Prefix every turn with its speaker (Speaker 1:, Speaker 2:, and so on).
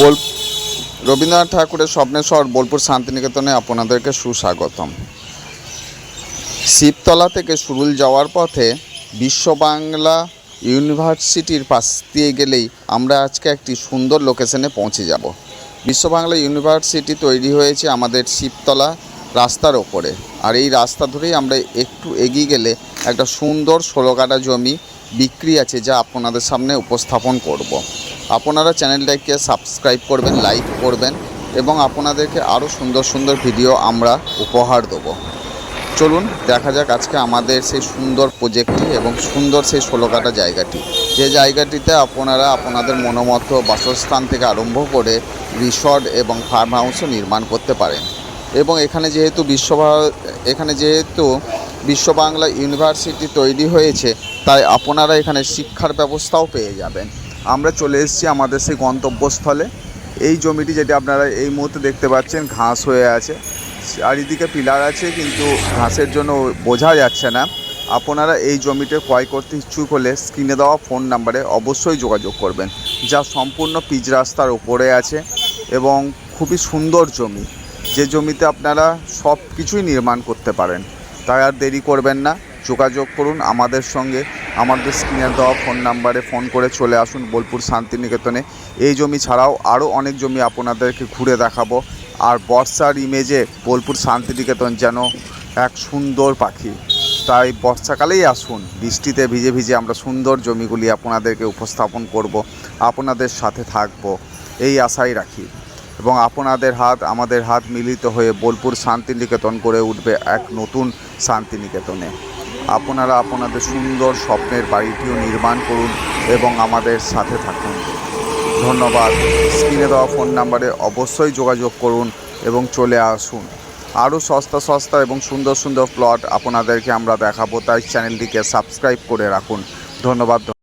Speaker 1: বোল রবীন্দ্রনাথ ঠাকুরের স্বপ্নের শহর বোলপুর শান্তিনিকেতনে আপনাদেরকে সুস্বাগতম। শিবতলা থেকে সুরুল যাওয়ার পথে বিশ্ব বাংলা ইউনিভার্সিটির পাশ দিয়ে গেলেই আমরা আজকে একটি সুন্দর লোকেশনে পৌঁছে যাব। বিশ্ব বাংলা ইউনিভার্সিটি তৈরি হয়েছে আমাদের শিবতলা রাস্তার ওপরে। আর এই রাস্তা ধরেই আমরা একটু এগিয়ে গেলে একটা সুন্দর ষোলো কাটা জমি বিক্রি আছে যা আপনাদের সামনে উপস্থাপন করব। আপনারা চ্যানেলটাকে সাবস্ক্রাইব করবেন, লাইক করবেন এবং আপনাদেরকে আরও সুন্দর সুন্দর ভিডিও আমরা উপহার দেবো। চলুন দেখা যাক আজকে আমাদের সেই সুন্দর প্রজেক্টটি এবং সুন্দর সেই ষোলো কাটা জায়গাটি। যে জায়গাটিতে আপনারা আপনাদের মনোমতো বাসস্থান থেকে আরম্ভ করে রিসর্ট এবং ফার্ম হাউসও নির্মাণ করতে পারেন। এবং এখানে যেহেতু বিশ্ব এখানে যেহেতু বিশ্ব বাংলা ইউনিভার্সিটি তৈরি হয়েছে, তাই আপনারা এখানে শিক্ষার ব্যবস্থাও পেয়ে যাবেন। আমরা চলে এসেছি আমাদের সেই গন্তব্যস্থলে। এই জমিটি যেটি আপনারা এই মুহূর্তে দেখতে পাচ্ছেন, ঘাস হয়ে আছে। চারিদিকে পিলার আছে, কিন্তু ঘাসের জন্য বোঝা যাচ্ছে না। আপনারা এই জমিতে ক্রয় করতে ইচ্ছুক হলে স্ক্রিনে দেওয়া ফোন নাম্বারে অবশ্যই যোগাযোগ করবেন, যা সম্পূর্ণ পিচ রাস্তার উপরে আছে এবং খুবই সুন্দর জমি। যে জমিতে আপনারা সব কিছুই নির্মাণ করতে পারেন, তাই আর দেরি করবেন না। যোগাযোগ করুন আমাদের সঙ্গে। আমাদের স্ক্রিনে দেওয়া ফোন নাম্বারে ফোন করে চলে আসুন বোলপুর শান্তিনিকেতনে। এই জমি ছাড়াও আরও অনেক জমি আপনাদেরকে ঘুরে দেখাবো। আর বর্ষার ইমেজে বোলপুর শান্তিনিকেতন যেন এক সুন্দর পাখি। তাই বর্ষাকালেই আসুন, বৃষ্টিতে ভিজে ভিজে আমরা সুন্দর জমিগুলি আপনাদেরকে উপস্থাপন করব, আপনাদের সাথে থাকব। এই আশাই রাখি। এবং আপনাদের হাত, আমাদের হাত মিলিত হয়ে বোলপুর শান্তিনিকেতন গড়ে উঠবে এক নতুন শান্তিনিকেতনে। আপনারা আপনাদের সুন্দর স্বপ্নের বাড়িটিও নির্মাণ করুন এবং আমাদের সাথে থাকুন। ধন্যবাদ। স্ক্রিনে দেওয়া ফোন নাম্বারে অবশ্যই যোগাযোগ করুন এবং চলে আসুন। আরও সস্তা সস্তা এবং সুন্দর সুন্দর প্লট আপনাদেরকে আমরা দেখাবো, তাই চ্যানেলটিকে সাবস্ক্রাইব করে রাখুন। ধন্যবাদ।